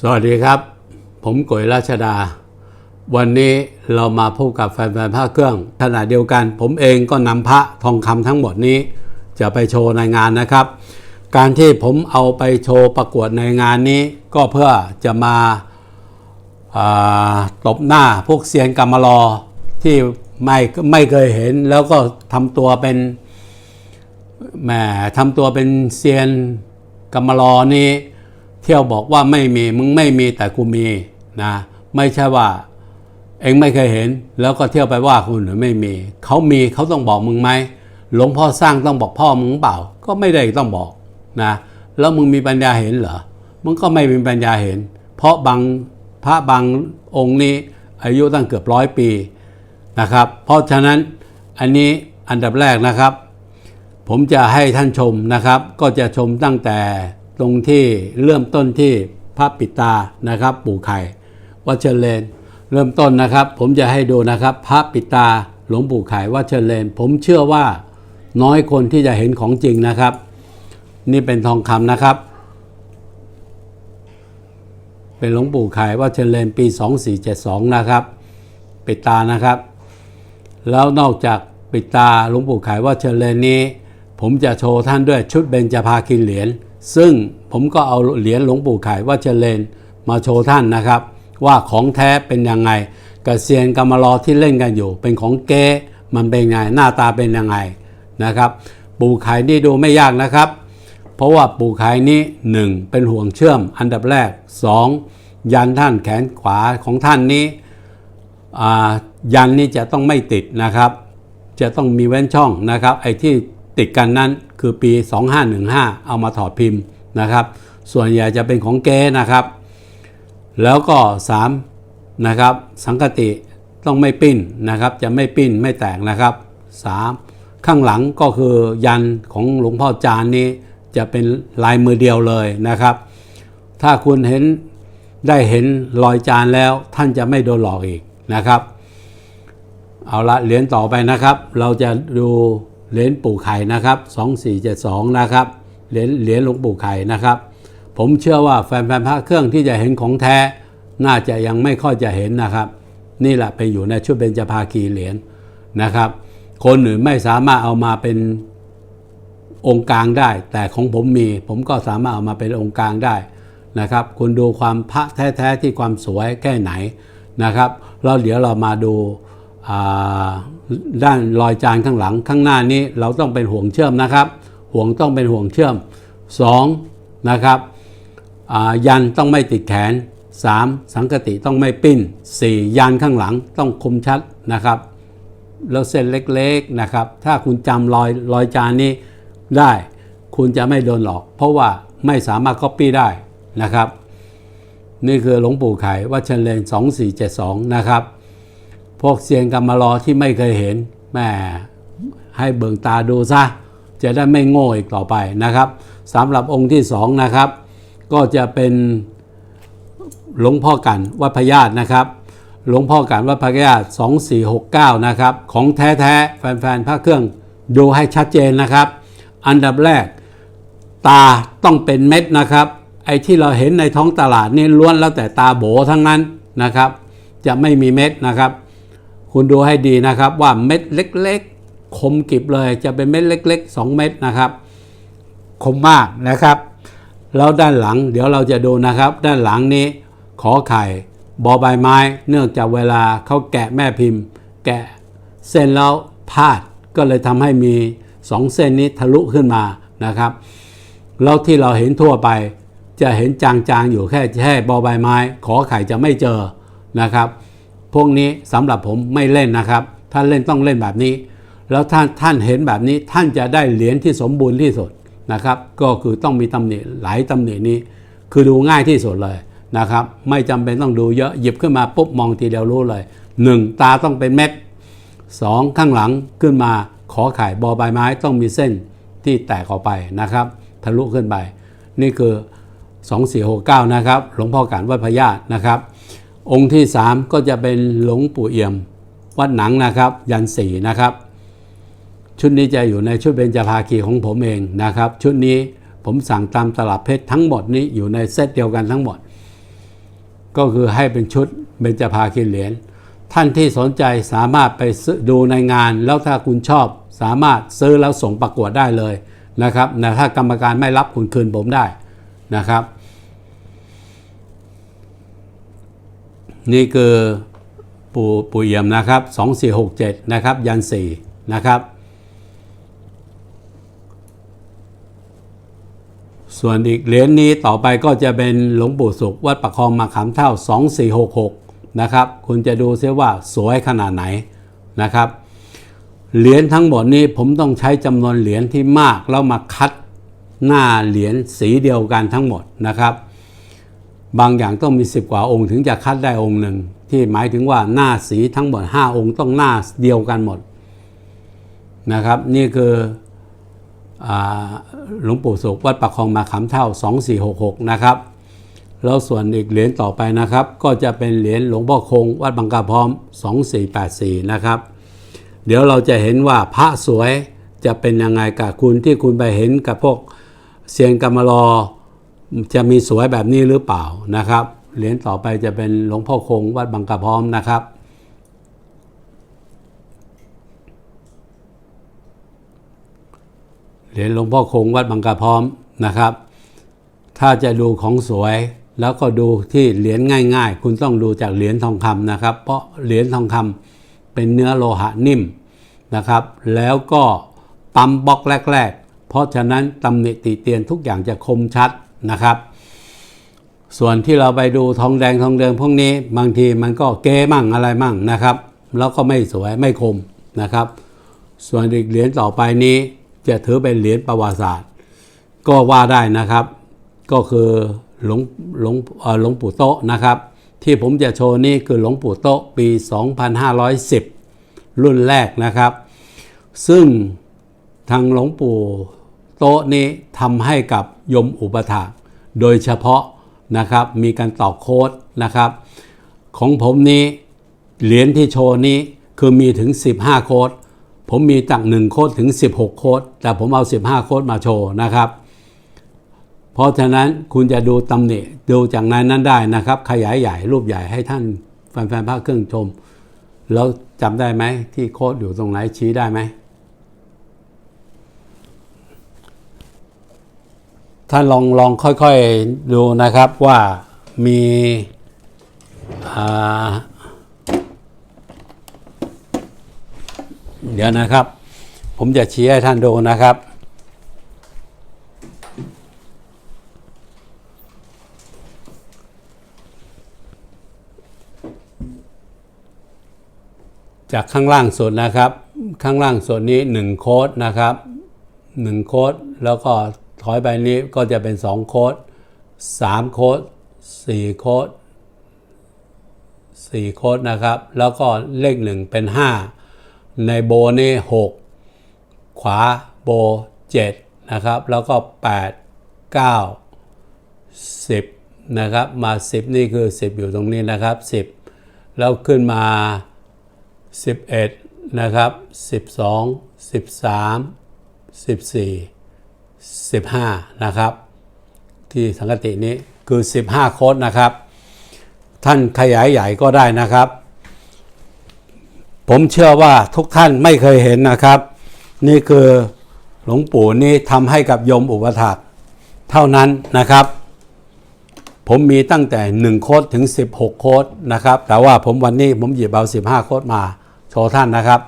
สวัสดีครับ ผมก๋ยราชดา วันนี้เรามาพบกับแฟนๆพระเครื่องขณะเดียวกัน ผมเองก็นำพระทองคำทั้งหมดนี้ จะไปโชว์ในงานนะครับ การที่ผมเอาไปโชว์ประกวดในงานนี้ ก็เพื่อจะมาาตบหน้าพวกเซียนกรรมลอที่ไม่ไม่เคยเห็น แล้วก็ทำตัวเป็นแหมทำตัวเป็นเซียนกรรมลอนี่ เที่ยวบอกว่าไม่มีมึงไม่มีแต่กูมีนะไม่ใช่ว่า เองไม่เคยเห็น แล้วก็เที่ยวไปว่าคุณหรือไม่มีเขามีเขาต้องบอกมึงไหมหลวงพ่อสร้างต้องบอกพ่อมึงเปล่า ก็ไม่ได้ต้องบอกนะแล้วมึงมีปัญญาเห็นเหรอมึงก็ไม่มีปัญญาเห็น เพราะบางพระบางองค์นี้อายุตั้งเกือบร้อยปีนะครับ เพราะฉะนั้นอันนี้อันดับแรกนะครับ ผมจะให้ท่านชมนะครับ ก็จะชมตั้งแต่ ตรงที่เริ่มต้นที่พระปิตานะครับปู่ไข่วัดเชเลน เริ่มต้นนะครับ ผมจะให้ดูนะครับ พระปิตาหลวงปู่ไข่วัดเชเลน ผมเชื่อว่าน้อยคนที่จะเห็นของจริงนะครับ นี่เป็นทองคำนะครับ เป็นหลวงปู่ไข่วัดเชเลนปี 2472 นะครับ ปิตานะครับ แล้วนอกจากปิตาหลวงปู่ไขายว่าเชเลนนี้ ผมจะโชว์ท่านด้วยชุดเบญจภาคินเหรียญ ซึ่งผมก็เอาเหรียญหลวงปู่ไขายว่าเชเลนมาโชว์ท่านนะครับ ว่าของแท้เป็นยังไงกระเซียนกรรมลอที่เล่นกันอยู่ เป็นของเก๊มันเป็นไงหน้าตาเป็นยังไงนะครับ ปู่ไขายนี่ดูไม่ยากนะครับ เพราะว่าปู่ไขายนี้หนึ่งเป็นห่วงเชื่อมอันดับแรกสองยันท่านแขนขวาของท่านนี้ยันนี่จะต้องไม่ติดนะครับ จะต้องมีเว้นช่องนะครับ ไอ้ที่ ติดกันนั้นคือปี 2515 เอามาถอดพิมพ์นะครับ ส่วนใหญ่จะเป็นของเก๊นะครับ แล้วก็ 3 นะครับ สังกติต้องไม่ปิ้นนะครับ จะไม่ปิ้นไม่แตกนะครับ 3. ข้างหลังก็คือยันของหลวงพ่อจานนี้จะเป็นลายมือเดียวเลยนะครับ ถ้าคุณเห็นได้เห็นรอยจานแล้วท่านจะไม่โดนหลอกอีกนะครับ เอาละเหรียญต่อไปนะครับ เราจะดู เหรียญปู่ไข่นะครับ 2472 นะครับเหรียญเหรียญหลวงปู่ไข่นะครับ ผมเชื่อว่าแฟนๆพระเครื่องที่จะเห็นของแท้ น่าจะยังไม่ค่อยจะเห็นนะครับ นี่แหละไปอยู่ในชุดเบญจภาคีเหรียญนะครับ คนอื่นไม่สามารถเอามาเป็นองค์กลางได้ แต่ของผมมี ผมก็สามารถเอามาเป็นองค์กลางได้นะครับคุณดูความพระแท้ๆที่ความสวยแค่ไหนนะครับแล้วเดี๋ยวเรามาดูา ด้านรอยจานข้างหลังข้างหน้านี้เราต้องเป็นห่วงเชื่อมนะครับ ห่วงต้องเป็นห่วงเชื่อม 2 นะครับยันต้องไม่ติดแขน 3. สังกติต้องไม่ปิ้น 4. ยันข้างหลังต้องคมชัดนะครับ แล้วเส้นเล็กๆนะครับ ถ้าคุณจำรอยรอยจานนี้ได้ คุณจะไม่โดนหลอก เพราะว่าไม่สามารถ copy ได้นะครับ นี่คือหลวงปู่ไข่วัดเชเลน 2472 นะครับ พวกเซียนกรรมารอที่ไม่เคยเห็นแม่ให้เบิ่งตาดูซะจะได้ไม่โง่อีกต่อไปนะครับสำหรับองค์ที่สองนะครับ ก็จะเป็นหลวงพ่อกันวัดพญาตนะครับหลวงพ่อกันวัดพญาต2469 นะครับ ของแท้ๆ แฟนๆพระเครื่องดูให้ชัดเจนนะครับ อันดับแรก ตาต้องเป็นเม็ดนะครับ ไอ้ที่เราเห็นในท้องตลาดนี่ล้วนแล้วแต่ตาโบทั้งนั้นนะครับ จะไม่มีเม็ดนะครับ คุณดูให้ดีนะครับว่าเม็ดเล็กๆ คมกิบเลยจะเป็นเม็ดเล็ก ๆ 2 เม็ดนะครับ คมมากนะครับ แล้วด้านหลังเดี๋ยวเราจะดูนะครับ ด้านหลังนี้ขอไข่บอใบไม้ เนื่องจากเวลาเขาแกะแม่พิมพ์ แกะเส้นแล้วพลาดก็เลยทำให้มี 2 เส้นนี้ทะลุขึ้นมานะครับแล้วที่เราเห็นทั่วไป จะเห็นจางๆอยู่แค่แค่บอใบไม้ ขอไข่จะไม่เจอนะครับ พวกนี้สำหรับผมไม่เล่นนะครับ ท่านเล่นต้องเล่นแบบนี้ แล้วท่านท่านเห็นแบบนี้ท่านจะได้เหรียญที่สมบูรณ์ที่สุดนะครับ ก็คือต้องมีตำหนิหลายตำหนินี้ คือดูง่ายที่สุดเลยนะครับ ไม่จำเป็นต้องดูเยอะหยิบขึ้นมาปุ๊บมองทีเดียวรู้เลย 1. ตาต้องเป็นเม็ด 2. ข้างหลังขึ้นมาขอไข่บอใบไม้ต้องมีเส้นที่แตกออกไปนะครับ ทะลุขึ้นไป นี่คือ 2469 นะครับ หลวงพ่อการวัดพญาตนะครับ องค์ที่ 3 ก็จะเป็นหลวงปู่เอี่ยม วัดหนังนะครับ ยันสีนะครับ ชุดนี้จะอยู่ในชุดเบญจภาคีของผมเองนะครับ ชุดนี้ผมสั่งตามตลับเพชรทั้งหมดนี้อยู่ในเซตเดียวกันทั้งหมด ก็คือให้เป็นชุดเบญจภาคีเหรียญท่านที่สนใจสามารถไปดูในงาน แล้วถ้าคุณชอบสามารถซื้อแล้วส่งประกวดได้เลยนะครับนะถ้ากรรมการไม่รับคุณคืนผมได้นะครับ นี่คือปู่ปู่เอี่ยมนะครับ 2467 นะครับ ยัน 4 นะครับ ส่วนอีกเหรียญนี้ต่อไปก็จะเป็นหลวงปู่สุขวัดประคองมาขามเท่า 2466 นะครับ คุณจะดูซิว่าสวยขนาดไหนนะครับ เหรียญทั้งหมดนี้ผมต้องใช้จำนวนเหรียญที่มาก แล้วมาคัดหน้าเหรียญสีเดียวกันทั้งหมดนะครับ บางอย่างต้องมี 10 กว่าองค์ถึงจะคัดได้องค์หนึ่ง ที่หมายถึงว่าหน้าสีทั้งหมด 5 องค์ต้องหน้าเดียวกันหมดนะครับ นี่คือหลวงปู่สุขวัดประคองมาขามเท่า 2466 นะครับแล้วส่วนอีกเหรียญต่อไปนะครับ ก็จะเป็นเหรียญหลวงพ่อคง วัดบางกาพร้อม 2484 นะครับ เดี๋ยวเราจะเห็นว่าพระสวยจะเป็นยังไงกับคุณที่คุณไปเห็นกับพวกเซียนกรรมลอ จะมีสวยแบบนี้หรือเปล่านะครับ เหรียญต่อไปจะเป็นหลวงพ่อคงวัดบางกระพร้อมนะครับเหรียญหลวงพ่อคงวัดบางกระพร้อมนะครับ ถ้าจะดูของสวยแล้วก็ดูที่เหรียญง่าย ๆ คุณต้องดูจากเหรียญทองคำนะครับ เพราะเหรียญทองคำเป็นเนื้อโลหะนิ่มนะครับ แล้วก็ปั๊มบล็อกแรก ๆ เพราะฉะนั้นตำหนิติเตียนทุกอย่างจะคมชัด นะครับ ส่วนที่เราไปดูทองแดงทองเดิมพวกนี้ บางทีมันก็เก้มั่งอะไรมั่งนะครับ แล้วก็ไม่สวยไม่คมนะครับ ส่วนอีกเหรียญต่อไปนี้จะถือเป็นเหรียญประวัติศาสตร์ ก็ว่าได้นะครับ ก็คือหลวงหลวงหลวงปู่โตะนะครับ ที่ผมจะโชว์นี่คือหลวงปู่โตะปี 2510 รุ่นแรกนะครับ ซึ่งทางหลวงปู่ โตะนี้ทำให้กับยมอุปถาโดยเฉพาะนะครับมีการตอกโค้ดนะครับ ของผมนี้เหรียญที่โชว์นี้คือมีถึง 15 โค้ดผมมีตั้ง1โค้ดถึง 16 โค้ดแต่ผมเอา 15 โค้ดมาโชว์นะครับ เพราะฉะนั้นคุณจะดูตำหนิดูจากนั้นนั้นได้นะครับ ขยายใหญ่รูปใหญ่ให้ท่านแฟนๆภาคเครื่องชม แล้วจำได้ไหมที่โค้ดอยู่ตรงไหนชี้ได้ไหม ท่านลองลองค่อยๆดูนะครับว่ามีเดี๋ยวนะครับ ผมจะชี้ให้ท่านดูนะครับ จากข้างล่างสุดนะครับ ข้างล่างสุดนี้ 1 โค้ดนะครับ 1 โค้ดแล้วก็ ถอยไปนี้ก็จะเป็น 2 โค้ด 3 โค้ด 4 โค้ด 4 โค้ดนะครับ แล้วก็เลข 1 เป็น 5 ในโบนี่6 ขวาโบ 7 นะครับ แล้วก็ 8 9 10 นะครับมา 10 นี่คือ 10 อยู่ตรงนี้นะครับ 10 แล้วขึ้นมา 11 นะครับ 12 13 14 15 นะครับ ที่สังกตินี้คือ 15 โค้ดนะครับ ท่านขยายใหญ่ก็ได้นะครับ ผมเชื่อว่าทุกท่านไม่เคยเห็นนะครับ นี่คือหลวงปู่นี่ทำให้กับโยมอุปถากเท่านั้นนะครับ ผมมีตั้งแต่ 1 โค้ดถึง 16 โค้ดนะครับ แต่ว่าผมวันนี้ผมหยิบเอา 15 โค้ดมาโชว์ท่านนะครับ